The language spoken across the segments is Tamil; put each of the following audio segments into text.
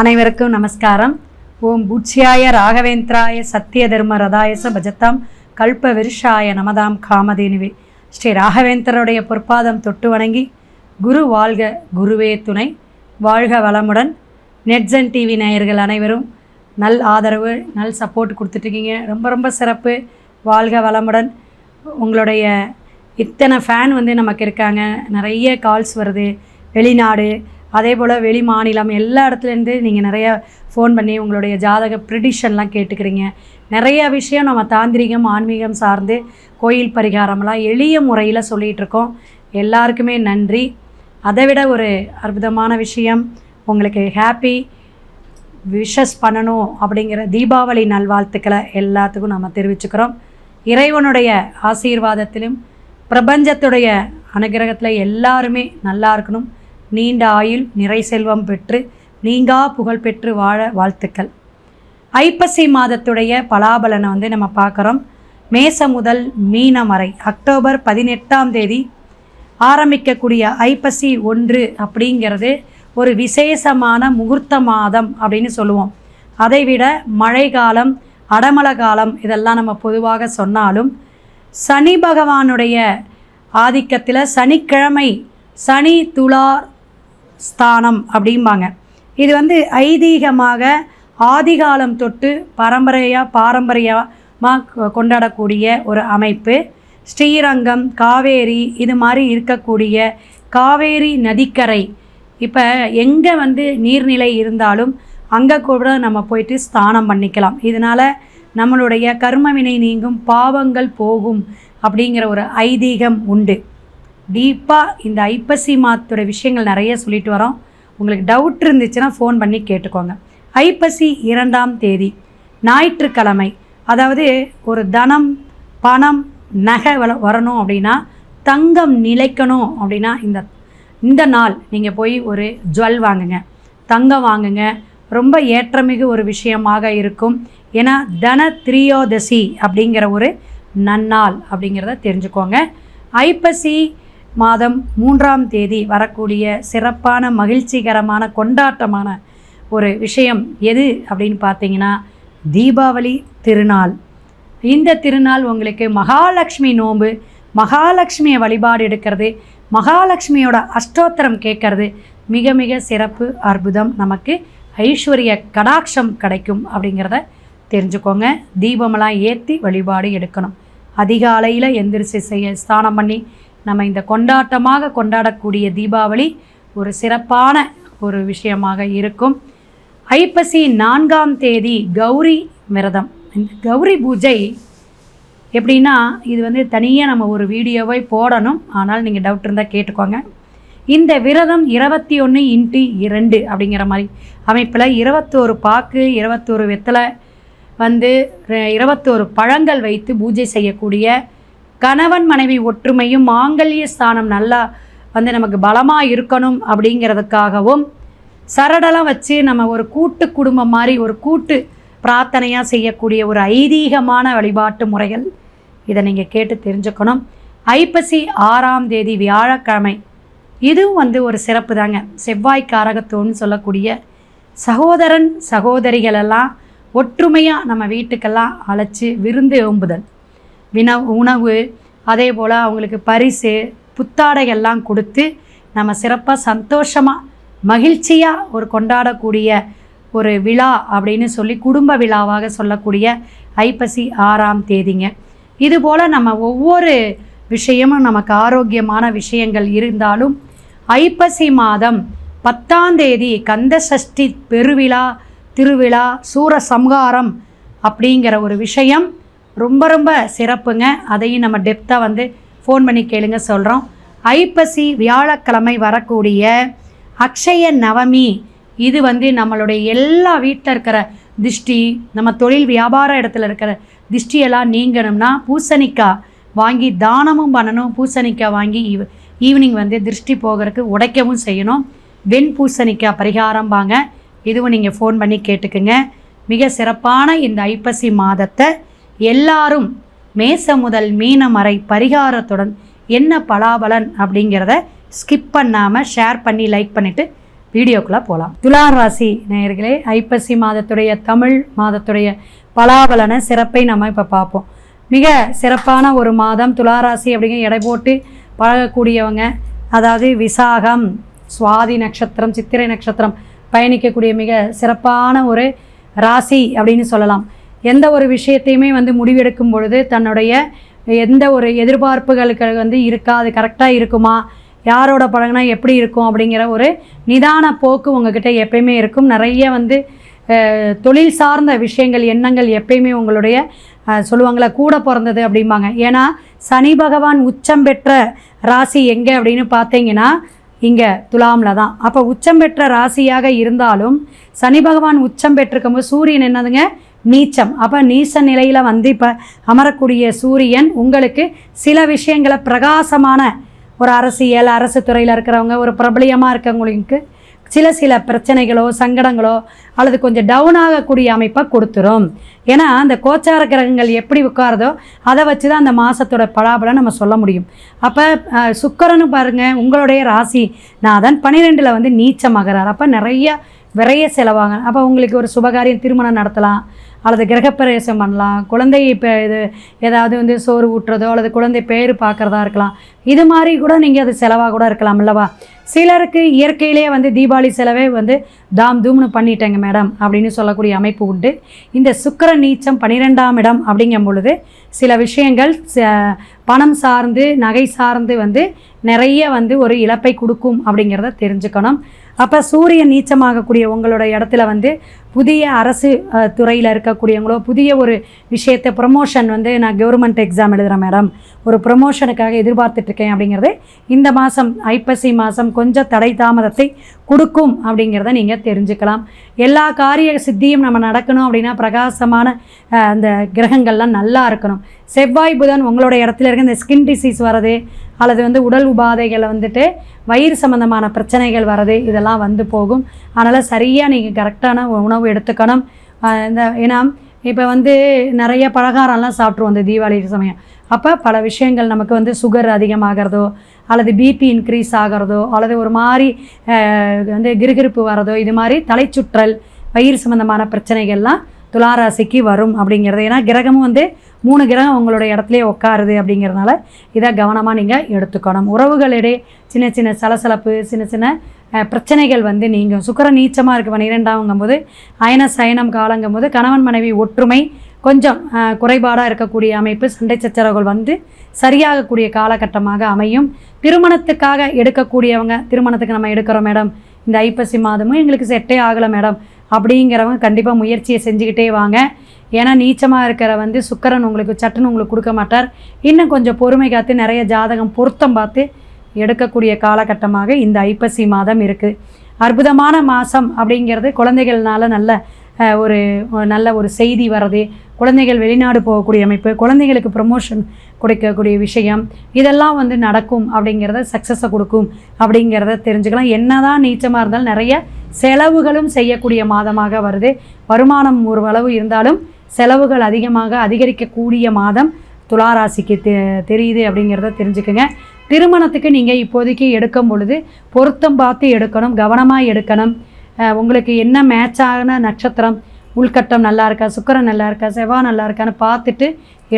அனைவருக்கும் நமஸ்காரம். ஓம் பூட்சியாய ராகவேந்திராய சத்திய தர்ம ரதாயச பஜத்தாம் கல்ப விருஷாய நமதாம் காமதேனுவே. ஸ்ரீ ராகவேந்தருடைய பொற்பாதம் தொட்டு வணங்கி குரு வாழ்க குருவே துணை. வாழ்க வளமுடன். நெட்ஜன் டிவி நேயர்கள் அனைவரும் நல் ஆதரவு நல் சப்போர்ட் கொடுத்துட்ருக்கீங்க. ரொம்ப ரொம்ப சிறப்பு. வாழ்க வளமுடன். உங்களுடைய இத்தனை ஃபேன் வந்து நமக்கு இருக்காங்க. நிறைய கால்ஸ் வருது. வெளிநாடு அதே போல் வெளி மாநிலம் எல்லா இடத்துலேருந்து நீங்கள் நிறைய ஃபோன் பண்ணி உங்களுடைய ஜாதக ப்ரிடிஷன்லாம் கேட்டுக்கிறீங்க. நிறைய விஷயம் நம்ம தாந்திரிகம் ஆன்மீகம் சார்ந்து கோயில் பரிகாரம்லாம் எளிய முறையில் சொல்லிகிட்டு இருக்கோம். எல்லாருக்குமே நன்றி. அதை விட ஒரு அற்புதமான விஷயம் உங்களுக்கு ஹாப்பி விஷஸ் பண்ணணும் அப்படிங்கிற தீபாவளி நல்வாழ்த்துக்களை எல்லாத்துக்கும் நம்ம தெரிவிச்சுக்கிறோம். இறைவனுடைய ஆசீர்வாதத்திலும் பிரபஞ்சத்துடைய அனுகிரகத்தில் எல்லாருமே நல்லா இருக்கணும். நீண்ட ஆயுள் நிறை செல்வம் பெற்று நீங்கா புகழ் பெற்று வாழ வாழ்த்துக்கள். ஐப்பசி மாதத்துடைய பலாபலனை வந்து நம்ம பார்க்குறோம். மேச முதல் மீனம் வரை அக்டோபர் பதினெட்டாம் தேதி ஆரம்பிக்கக்கூடிய ஐப்பசி ஒன்று அப்படிங்கிறது ஒரு விசேஷமான முகூர்த்த மாதம் அப்படின்னு சொல்லுவோம். அதைவிட மழை காலம் அடமழை காலம் இதெல்லாம் நம்ம பொதுவாக சொன்னாலும் சனி பகவானுடைய ஆதிக்கத்தில் சனிக்கிழமை சனி துளார் ஸ்தானம் அப்படிம்பாங்க. இது வந்து ஐதீகமாக ஆதிகாலம் தொட்டு பரம்பரையாக பாரம்பரியமாக கொண்டாடக்கூடிய ஒரு அமைப்பு. ஸ்ரீரங்கம் காவேரி இது மாதிரி இருக்கக்கூடிய காவேரி நதிக்கரை. இப்போ எங்கே வந்து நீர்நிலை இருந்தாலும் அங்கே கூட நம்ம போயிட்டு ஸ்தானம் பண்ணிக்கலாம். இதனால் நம்மளுடைய கர்மவினை நீங்கும் பாவங்கள் போகும் அப்படிங்கிற ஒரு ஐதீகம் உண்டு. டீப்பாக இந்த ஐப்பசி மாதத்தோட விஷயங்கள் நிறைய சொல்லிட்டு வரோம். உங்களுக்கு டவுட் இருந்துச்சுன்னா ஃபோன் பண்ணி கேட்டுக்கோங்க. ஐப்பசி இரண்டாம் தேதி ஞாயிற்றுக்கிழமை அதாவது ஒரு தனம் பணம் நகை வள வரணும் அப்படின்னா தங்கம் நிலைக்கணும் அப்படின்னா இந்த இந்த நாள் நீங்கள் போய் ஒரு ஜுவல் வாங்குங்க. தங்கம் வாங்குங்க. ரொம்ப ஏற்றமிகு ஒரு விஷயமாக இருக்கும். ஏன்னா தன திரியோதசி அப்படிங்கிற ஒரு நன்னாள் அப்படிங்கிறத தெரிஞ்சுக்கோங்க. ஐப்பசி மாதம் மூன்றாம் தேதி வரக்கூடிய சிறப்பான மகிழ்ச்சிகரமான கொண்டாட்டமான ஒரு விஷயம் எது அப்படின்னு பார்த்தீங்கன்னா தீபாவளி திருநாள். இந்த திருநாள் உங்களுக்கு மகாலட்சுமி நோன்பு மகாலட்சுமியை வழிபாடு எடுக்கிறது மகாலட்சுமியோட அஷ்டோத்திரம் கேட்கறது. மிக மிக சிறப்பு அற்புதம் நமக்கு ஐஸ்வர்ய கடாட்சம் கிடைக்கும் அப்படிங்கிறத தெரிஞ்சுக்கோங்க. தீபமெல்லாம் ஏற்றி வழிபாடு எடுக்கணும். அதிகாலையில் எந்திரிச்சு செய்ய ஸ்நானம் பண்ணி நம்ம இந்த கொண்டாட்டமாக கொண்டாடக்கூடிய தீபாவளி ஒரு சிறப்பான ஒரு விஷயமாக இருக்கும். ஐப்பசி நான்காம் தேதி கௌரி விரதம். இந்த கௌரி பூஜை எப்படின்னா இது வந்து தனியாக நம்ம ஒரு வீடியோவை போடணும். ஆனால் நீங்கள் டவுட் இருந்தால் கேட்டுக்கோங்க. இந்த விரதம் இருபத்தி ஒன்று இன்ட்டு இரண்டு அப்படிங்கிற மாதிரி அமைப்பில் இருபத்தோரு பாக்கு இருபத்தோரு வெத்தலை வந்து இருபத்தோரு பழங்கள் வைத்து பூஜை செய்யக்கூடிய கணவன் மனைவி ஒற்றுமையும் மாங்கல்ய ஸ்தானம் நல்லா வந்து நமக்கு பலமாக இருக்கணும் அப்படிங்கிறதுக்காகவும் சரடெல்லாம் வச்சு நம்ம ஒரு கூட்டு குடும்பம் மாதிரி ஒரு கூட்டு பிரார்த்தனையாக செய்யக்கூடிய ஒரு ஐதீகமான வழிபாட்டு முறைகள். இதை நீங்கள் கேட்டு தெரிஞ்சுக்கணும். ஐப்பசி ஆறாம் தேதி வியாழக்கிழமை. இதுவும் வந்து ஒரு சிறப்பு தாங்க. செவ்வாய் காரகத்தோன்னு சொல்லக்கூடிய சகோதரன் சகோதரிகள் எல்லாம் ஒற்றுமையாக நம்ம வீட்டுக்கெல்லாம் அழைச்சி விருந்து ஓம்புதல் வின உணவு அதே போல் அவங்களுக்கு பரிசு புத்தாடைகள்லாம் கொடுத்து நம்ம சிறப்பாக சந்தோஷமாக மகிழ்ச்சியாக ஒரு கொண்டாடக்கூடிய ஒரு விழா அப்படின்னு சொல்லி குடும்ப விழாவாக சொல்லக்கூடிய ஐப்பசி ஆறாம் தேதிங்க. இதுபோல் நம்ம ஒவ்வொரு விஷயமும் நமக்கு ஆரோக்கியமான விஷயங்கள் இருந்தாலும் ஐப்பசி மாதம் பத்தாம் தேதி கந்த சஷ்டி பெருவிழா திருவிழா சூரசம்ஹாரம் அப்படிங்கிற ஒரு விஷயம் ரொம்ப ரொம்ப சிறப்புங்க. அதையும் நம்ம டெப்த்தாக வந்து ஃபோன் பண்ணி கேளுங்க சொல்கிறோம் ஐப்பசி வியாழக்கிழமை வரக்கூடிய அக்ஷய நவமி இது வந்து நம்மளுடைய எல்லா வீட்டில் இருக்கிற திஷ்டி நம்ம தொழில் வியாபார இடத்துல இருக்கிற திஷ்டியெல்லாம் நீங்கணும்னா பூசணிக்காய் வாங்கி தானமும் பண்ணணும். பூசணிக்காய் வாங்கி ஈவ் ஈவினிங் வந்து திருஷ்டி போகிறதுக்கு உடைக்கவும் செய்யணும். வெண் பூசணிக்காய் பரிகாரம் வாங்க. இதுவும் நீங்கள் ஃபோன் பண்ணி கேட்டுக்குங்க. மிக சிறப்பான இந்த ஐப்பசி மாதத்தை எல்லாரும் மேச முதல் மீனம் வரை பரிகாரத்துடன் என்ன பலாபலன் அப்படிங்கிறத ஸ்கிப் பண்ணாமல் ஷேர் பண்ணி லைக் பண்ணிவிட்டு வீடியோக்குள்ளே போகலாம் துலா ராசி நேயர்களே ஐப்பசி மாதத்துடைய தமிழ் மாதத்துடைய பலாபலன சிறப்பை நம்ம இப்போ பார்ப்போம். மிக சிறப்பான ஒரு மாதம் துளாராசி அப்படிங்கிற எடை போட்டு பழகக்கூடியவங்க அதாவது விசாகம் சுவாதி நட்சத்திரம் சித்திரை நட்சத்திரம் பயணிக்கக்கூடிய மிக சிறப்பான ஒரு ராசி அப்படின்னு சொல்லலாம். எந்த ஒரு விஷயத்தையுமே வந்து முடிவெடுக்கும் பொழுது தன்னுடைய எந்த ஒரு எதிர்பார்ப்புகளுக்கு வந்து இருக்கா அது கரெக்டாக இருக்குமா யாரோட பழகினா எப்படி இருக்கும் அப்படிங்கிற ஒரு நிதான போக்கு உங்ககிட்ட எப்பயுமே இருக்கும். நிறைய வந்து தொழில் சார்ந்த விஷயங்கள் எண்ணங்கள் எப்பயுமே உங்களுடைய சொல்லுவாங்களா கூட பிறந்தது அப்படிம்பாங்க. ஏன்னா சனி பகவான் உச்சம் பெற்ற ராசி எங்கே அப்படின்னு பார்த்தீங்கன்னா இங்கே துலாமில் தான். அப்போ உச்சம் பெற்ற ராசியாக இருந்தாலும் சனி பகவான் உச்சம் பெற்றிருக்கும்போது சூரியன் என்னதுங்க? நீச்சம். அப்போ நீச நிலையில் வந்து இப்போ அமரக்கூடிய சூரியன் உங்களுக்கு சில விஷயங்களை பிரகாசமான ஒரு அரசியல் அரசு துறையில் இருக்கிறவங்க ஒரு பிரபலியமாக இருக்கவங்களுக்கு சில சில பிரச்சனைகளோ சங்கடங்களோ அல்லது கொஞ்சம் டவுன் ஆகக்கூடிய அமைப்பை கொடுத்துரும். ஏன்னா அந்த கோச்சார கிரகங்கள் எப்படி உட்காருதோ அதை வச்சு தான் அந்த மாதத்தோட பலாபலம் நம்ம சொல்ல முடியும். அப்போ சுக்கரனு பாருங்கள் உங்களுடைய ராசி நாதன் பன்னிரெண்டில் வந்து நீச்சமாகிறார் அப்போ நிறைய விரைய செலவாங்க. அப்போ உங்களுக்கு ஒரு சுபகாரியம் திருமணம் நடத்தலாம். அல்லது கிரகப்பிரவேசம் பண்ணலாம் குழந்தை இப்போ இது ஏதாவது வந்து சோறு ஊட்டுறதோ அல்லது குழந்தை பேர் பார்க்குறதா இருக்கலாம். இது மாதிரி கூட நீங்கள் அது செலவாக கூட இருக்கலாம் அல்லவா? சிலருக்கு இயற்கையிலேயே வந்து தீபாவளி செலவே வந்து தாம் தூம்னு பண்ணிட்டேங்க மேடம் அப்படின்னு சொல்லக்கூடிய அமைப்பு உண்டு. இந்த சுக்கிர நீச்சம் பன்னிரெண்டாம் இடம் அப்படிங்கும் பொழுது சில விஷயங்கள் ச- பணம் சார்ந்து நகை சார்ந்து வந்து நிறைய வந்து ஒரு இழப்பை கொடுக்கும் அப்படிங்கிறத தெரிஞ்சுக்கணும். அப்போ சூரியன் நீச்சமாகக்கூடிய உங்களோட இடத்துல வந்து புதிய அரசு துறையில் இருக்கக்கூடியவங்களோ புதிய ஒரு விஷயத்தை ப்ரொமோஷன் வந்து நான் கவர்மெண்ட் எக்ஸாம் எழுதுகிறேன் மேடம் ஒரு ப்ரொமோஷனுக்காக எதிர்பார்த்துட்ருக்கேன் அப்படிங்கிறது இந்த மாதம் ஐப்பசி மாதம் கொஞ்சம் தடை தாமதத்தை கொடுக்கும் அப்படிங்கிறத நீங்கள் தெரிஞ்சுக்கலாம். எல்லா காரிய சித்தியும் நம்ம நடக்கணும் அப்படின்னா பிரகாசமான அந்த கிரகங்கள்லாம் நல்லா இருக்கணும். செவ்வாய் புதன் உங்களோட இடத்துல இருக்க இந்த ஸ்கின் டிசீஸ் வர்றது அல்லது வந்து உடல் உபாதைகளை வந்துட்டு வயிறு சம்மந்தமான பிரச்சனைகள் வர்றது இதெல்லாம் வந்து போகும். அதனால் சரியாக நீங்கள் கரெக்டான உணவு எடுத்துக்கணும். இந்த ஏன்னா இப்போ வந்து நிறைய பலகாரம்லாம் சாப்பிட்ருவோம் இந்த தீபாவளி சமயம். அப்போ பல விஷயங்கள் நமக்கு வந்து சுகர் அதிகமாகிறதோ அல்லது பிபி இன்க்ரீஸ் ஆகிறதோ அல்லது ஒரு மாதிரி வந்து கிருகிருப்பு வரதோ இது மாதிரி தலைச்சுற்றல் வயிறு சம்மந்தமான பிரச்சனைகள்லாம் துளாராசிக்கு வரும் அப்படிங்கிறது. ஏன்னா கிரகமும் வந்து மூணு கிரகம் உங்களோட இடத்துலையே உட்காருது அப்படிங்கிறதுனால இதை கவனமாக நீங்கள் எடுத்துக்கணும். உறவுகளிடையே சின்ன சின்ன சலசலப்பு சின்ன சின்ன பிரச்சனைகள் வந்து நீங்கள் சுக்கர நீச்சமாக இருக்குது பன்னிரெண்டாவங்கும் போது அயன சயனம் காலங்கும் போது கணவன் மனைவி ஒற்றுமை கொஞ்சம் குறைபாடாக இருக்கக்கூடிய அமைப்பு சண்டை சச்சரவுகள் வந்து சரியாகக்கூடிய காலகட்டமாக அமையும். திருமணத்துக்காக எடுக்கக்கூடியவங்க திருமணத்துக்கு நம்ம எடுக்கிறோம் மேடம் இந்த ஐப்பசி மாதமும் எங்களுக்கு செட்டே ஆகலை மேடம். அப்படிங்கிறவங்க கண்டிப்பாக முயற்சியை செஞ்சுக்கிட்டே வாங்க. ஏன்னா நீச்சமாக இருக்கிற வந்து சுக்கரன் உங்களுக்கு சட்டுன்னு உங்களுக்கு கொடுக்க மாட்டார். இன்னும் கொஞ்சம் பொறுமை காத்து நிறைய ஜாதகம் பொருத்தம் பார்த்து எடுக்கக்கூடிய காலகட்டமாக இந்த ஐப்பசி மாதம் இருக்குது அற்புதமான மாதம் அப்படிங்கிறது குழந்தைகள்னால நல்ல ஒரு நல்ல ஒரு செய்தி வர்றது. குழந்தைகள் வெளிநாடு போகக்கூடிய அமைப்பு குழந்தைகளுக்கு ப்ரமோஷன் கொடுக்கக்கூடிய விஷயம். இதெல்லாம் வந்து நடக்கும் அப்படிங்கிறத சக்ஸஸை கொடுக்கும் அப்படிங்கிறத தெரிஞ்சுக்கலாம். என்னதான் நீச்சமாக இருந்தாலும் நிறைய செலவுகளும் செய்யக்கூடிய மாதமாக வருது. வருமானம் ஒரு அளவு இருந்தாலும் செலவுகள் அதிகமாக அதிகரிக்கக்கூடிய மாதம் துளாராசிக்கு தெ தெரியுது அப்படிங்கிறத தெரிஞ்சுக்கோங்க. திருமணத்துக்கு நீங்கள் இப்போதைக்கு எடுக்கும் பொழுது பொருத்தம் பார்த்து எடுக்கணும் கவனமாக எடுக்கணும். உங்களுக்கு என்ன மேட்ச் ஆன நட்சத்திரம்? உள்கட்டம் நல்லா இருக்கா? சுக்கரம் நல்லா இருக்கா? செவ்வாய் நல்லா இருக்கான்னு பார்த்துட்டு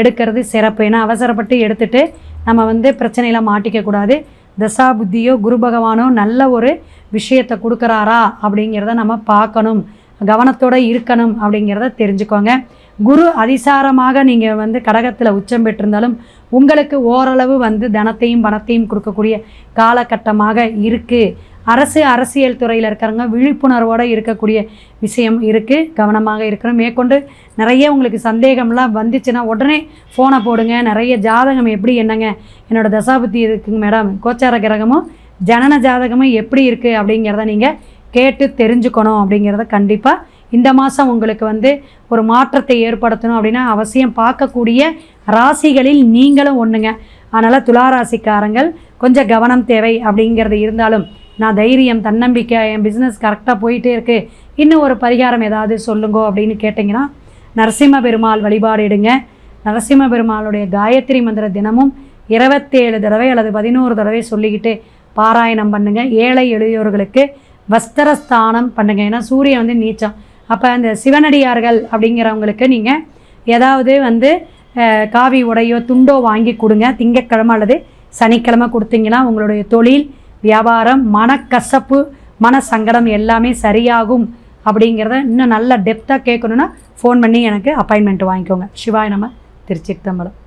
எடுக்கிறது சிறப்பு. ஏன்னா அவசரப்பட்டு எடுத்துட்டு நம்ம வந்து பிரச்சனையில் மாட்டிக்க கூடாது. தசா புத்தியோ குரு பகவானோ நல்ல ஒரு விஷயத்தை கொடுக்குறாரா அப்படிங்கிறத நம்ம பார்க்கணும். கவனத்தோடு இருக்கணும் அப்படிங்கிறத தெரிஞ்சுக்கோங்க. குரு அதிசாரமாக நீங்கள் வந்து கடகத்தில் உச்சம் பெற்றிருந்தாலும் உங்களுக்கு ஓரளவு வந்து தனத்தையும் பணத்தையும் கொடுக்கக்கூடிய காலகட்டமாக இருக்குது அரசு அரசியல் துறையில் இருக்கிறவங்க விழிப்புணர்வோடு இருக்கக்கூடிய விஷயம் இருக்குது கவனமாக இருக்கணும். மேற்கொண்டு நிறைய உங்களுக்கு சந்தேகம்லாம் வந்துச்சுன்னா உடனே ஃபோனை போடுங்க. நிறைய ஜாதகம் எப்படி என்னங்க? என்னோட தசாபுத்தி இருக்குங்க மேடம். கோச்சார கிரகமும் ஜனன ஜாதகமும் எப்படி இருக்குது அப்படிங்கிறத நீங்கள் கேட்டு தெரிஞ்சுக்கணும் அப்படிங்கிறத கண்டிப்பாக இந்த மாதம் உங்களுக்கு வந்து ஒரு மாற்றத்தை ஏற்படுத்தணும் அப்படின்னா அவசியம் பார்க்கக்கூடிய ராசிகளில் நீங்களும் ஒன்றுங்க அதனால் துளாராசிக்காரங்கள் கொஞ்சம் கவனம் தேவை அப்படிங்கிறது இருந்தாலும் நான் தைரியம் தன்னம்பிக்கை என் பிஸ்னஸ் கரெக்டாக போயிட்டே இருக்குது இன்னும் ஒரு பரிகாரம் ஏதாவது சொல்லுங்கோ அப்படின்னு கேட்டிங்கன்னா நரசிம்ம பெருமாள் வழிபாடு எடுங்க. நரசிம்ம பெருமாளுடைய காயத்ரி மந்திர தினமும் இருபத்தேழு தடவை அல்லது பதினோரு தடவை சொல்லிக்கிட்டு பாராயணம் பண்ணுங்கள் ஏழை எளியோர்களுக்கு வஸ்திரஸ்தானம் பண்ணுங்க. ஏன்னா சூரியன் வந்து நீச்சம். அப்போ அந்த சிவனடியார்கள் அப்படிங்கிறவங்களுக்கு நீங்கள் ஏதாவது வந்து காவி உடையோ துண்டோ வாங்கி கொடுங்க. திங்கட்கிழமை அல்லது சனிக்கிழமை கொடுத்தீங்கன்னா உங்களுடைய தொழில் வியாபாரம் மனக்கசப்பு மன சங்கடம் எல்லாமே சரியாகும் அப்படிங்கிறத இன்னும் நல்ல டெப்த்தாக கேட்கணுன்னா ஃபோன் பண்ணி எனக்கு அப்பாயின்மெண்ட் வாங்கிக்கோங்க. சிவாய் நம்ம திருச்சி தம்பலம்